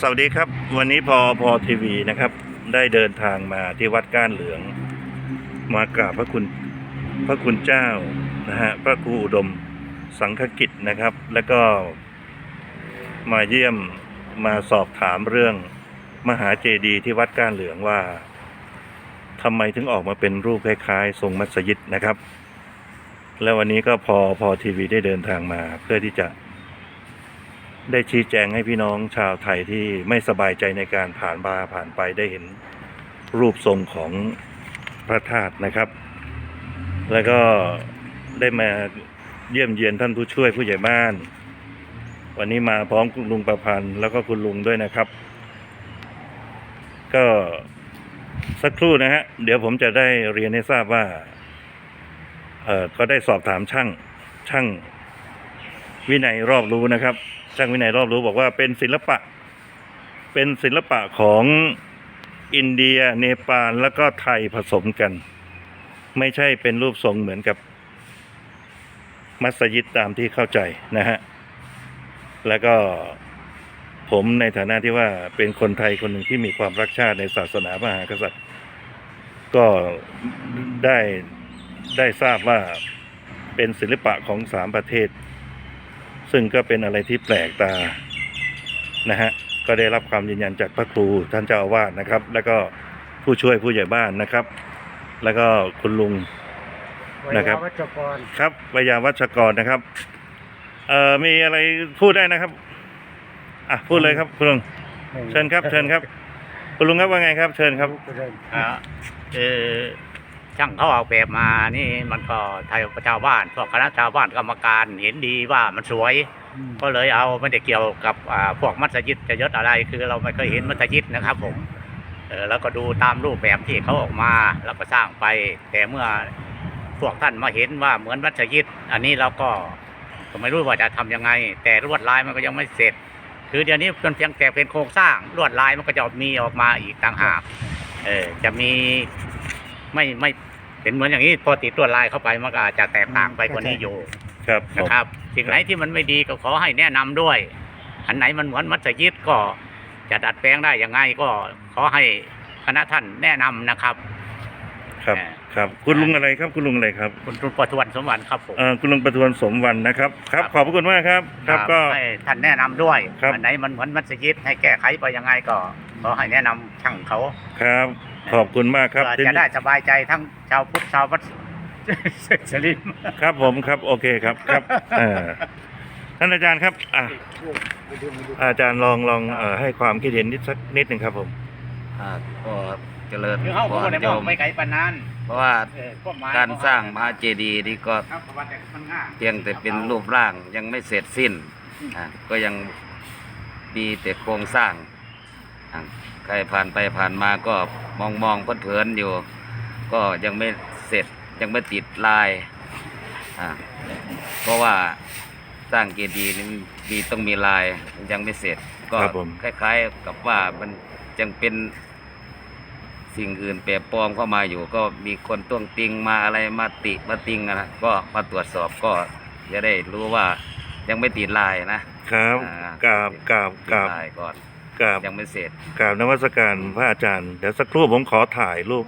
สวัสดีครับ วันนี้พอพอทีวีนะครับ ได้เดินทางมาที่วัดก้านเหลือง มากราบพระคุณพระคุณเจ้านะฮะพระครูอุดมสังฆกิจนะครับ แล้วก็มาเยี่ยมมาสอบถามเรื่องมหาเจดีย์ที่วัดก้านเหลืองว่าทำไมถึงออกมาเป็นรูปคล้ายๆ ทรงมัสยิดนะครับ แล้ววันนี้ก็พอพอทีวีได้เดินทางมาเพื่อที่จะ ได้ชี้แจงให้พี่น้องชาวไทยที่ไม่สบายใจในการผ่านมาผ่านไปได้เห็นรูปทรงของพระธาตุนะครับ แล้วก็ได้มาเยี่ยมเยียนท่านผู้ช่วยผู้ใหญ่บ้าน วันนี้มาพร้อมคุณลุงประพันธ์แล้วก็คุณลุงด้วยนะครับ ก็สักครู่นะฮะเดี๋ยวผมจะได้เรียนให้ทราบว่าเออก็ได้สอบถามช่างช่างวินัยรอบรู้นะครับ ช่างวินัยรอบรู้บอกว่าเป็นศิลปะ เป็นศิลปะของอินเดียเนปาลแล้วก็ไทยผสมกัน ไม่ใช่เป็นรูปทรงเหมือนกับมัสยิดตามที่เข้าใจนะฮะ แล้วก็ผมในฐานะที่ว่าเป็นคนไทยคนหนึ่งที่มีความรักชาติในศาสนามหากษัตริย์ ก็ได้ได้ทราบว่าเป็นศิลปะของสามประเทศ ซึ่งก็เป็นอะไรที่แปลกตานะฮะก็ได้รับความยืนยันจากพระครูท่านเจ้าอาวาสนะครับ แล้วก็ผู้ช่วยผู้ใหญ่บ้านนะครับ แล้วก็คุณลุงนะครับวัชกรครับวิยาวัชกรนะครับเอ่อมีอะไรพูดได้นะครับอะพูดเลยครับคุณลุงเชิญครับ เชิญครับ คุณลุงครับว่าไงครับ เชิญครับอ่าคือ ช่างเขาออกแบบมานี่มันก็ไทยชาวบ้านพวกคณะชาวบ้านกรรมการเห็นดีว่ามันสวย ก็เลยเอาไม่ได้เกี่ยวกับอ่าพวกมัสยิดจะยศอะไร คือเราไม่เคยเห็นมัสยิดนะครับผมเออแล้วก็ดูตามรูปแบบที่เขาออกมาแล้วก็สร้างไป แต่เมื่อพวกท่านมาเห็นว่าเหมือนมัสยิด อันนี้เราก็ก็ไม่รู้ว่าจะทำยังไง แต่ลวดลายมันก็ยังไม่เสร็จ คือเดี๋ยวนี้เป็นเพียงแต่เป็นโครงสร้างลวดลายมันก็จะมีออกมาอีกต่างหากเออจะมี ไม่ไม่เป็นเหมือนอย่างนี้พอติดลวดลายเข้าไปมันก็อาจจะแตกต่างไปกว่านี้อยู่ครับผมนะครับสิ่งไหนที่มันไม่ดีก็ขอให้แนะนำด้วย อันไหนมันเหมือนมัสยิดก็จะดัดแปลงได้ยังไงก็ขอให้คณะท่านแนะนำนะครับ ครับเอ่อครับคุณลุงอะไรครับคุณลุงอะไรครับ คุณรุประทวนสมบัติครับผมเอ่อคุณลุงประทวนสมวันนะครับครับครับ ขอบพระคุณมากครับ ครับก็ให้ท่านแนะนำด้วยครับอันไหนมันเหมือนมัสยิดให้แก้ไขไปยังไงก็ขอให้แนะนำช่างเขาครับ ขอบคุณมากครับเพื่อที่จะได้สบายใจทั้งชาวพุทธชาววัดสลิมครับผมครับโอเคครับครับเอ่อท่านอาจารย์ครับอะอาจารย์ลองลองเอ่อให้ความคิดเห็นนิดสักนิดหนึ่งครับผมอ่าก็เจริญคือเขาพก็รได้โยบอกมไปไกลปานนั้นเพราะว่าเออพวกไม้การสร้างมหาเจดีย์นี่ก็ครับเพราะว่าแต่มันง่ายเพียงแต่เป็นรูปร่างยังไม่เสร็จสิ้นอ่าก็ยังมีแต่โครงสร้างอ่า ใครผ่านไปผ่านมาก็มองมองเพลินเพลินๆอยู่ ก็ยังไม่เสร็จยังไม่ติดลายอ่าเพราะว่าสร้างเจดีย์นี่มันมีต้องมีลายยังไม่เสร็จ ก็ครับผม คล้าย ๆ กับว่ามันยังเป็นสิ่งอื่นแปรปลอมเข้ามาอยู่ ก็มีคนต้วงติงมาอะไรมาติมาติงอะนะก็มาตรวจสอบก็จะได้รู้ว่ายังไม่ติดลายนะครับอ่ากราบกราบกราบ ติดลายก่อน กราบยังไม่เสร็จกราบนวัสการพระอาจารย์เดี๋ยวสักครู่ผมขอถ่ายรูป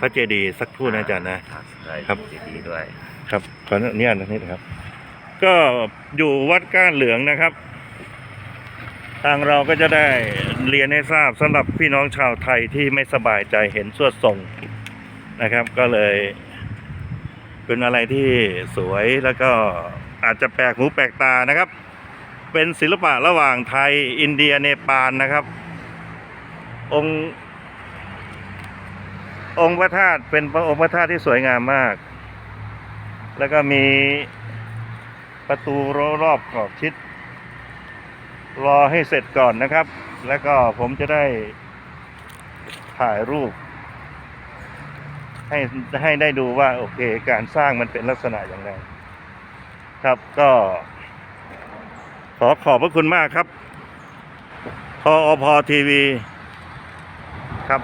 พระเจดีย์สักครู่นะอาจารย์นะได้ครับดีดีด้วย ครับขออนุญาตนิดนะครับ ก็อยู่วัดก้านเหลืองนะครับ ทางเราก็จะได้เรียนให้ทราบสำหรับพี่น้องชาวไทยที่ไม่สบายใจเห็นสวดทรงนะครับ ก็เลย เป็นอะไรที่สวยแล้วก็อาจจะแปลกหูแปลกตานะครับ เป็นศิลปะระหว่างไทยอินเดียเนปาลนะครับ องค์องค์พระธาตุเป็นพระองค์พระธาตุที่สวยงามมาก แล้วก็มีประตูรอบขอบชิด รอให้เสร็จก่อนนะครับ แล้วก็ผมจะได้ถ่ายรูป ให้ให้ได้ดูว่าโอเค การสร้างมันเป็นลักษณะอย่างไรครับก็ ขอขอบพระคุณมากครับพออพอทีวีครับ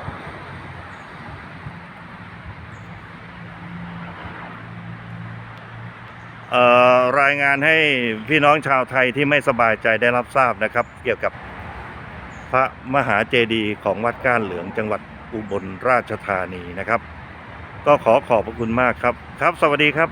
รายงานให้พี่น้องชาวไทยที่ไม่สบายใจได้รับทราบนะครับ เกี่ยวกับพระมหาเจดีย์ของวัดก้านเหลืองจังหวัดอุบลราชธานีนะครับ ก็ขอขอบพระคุณมากครับ ครับ สวัสดีครับ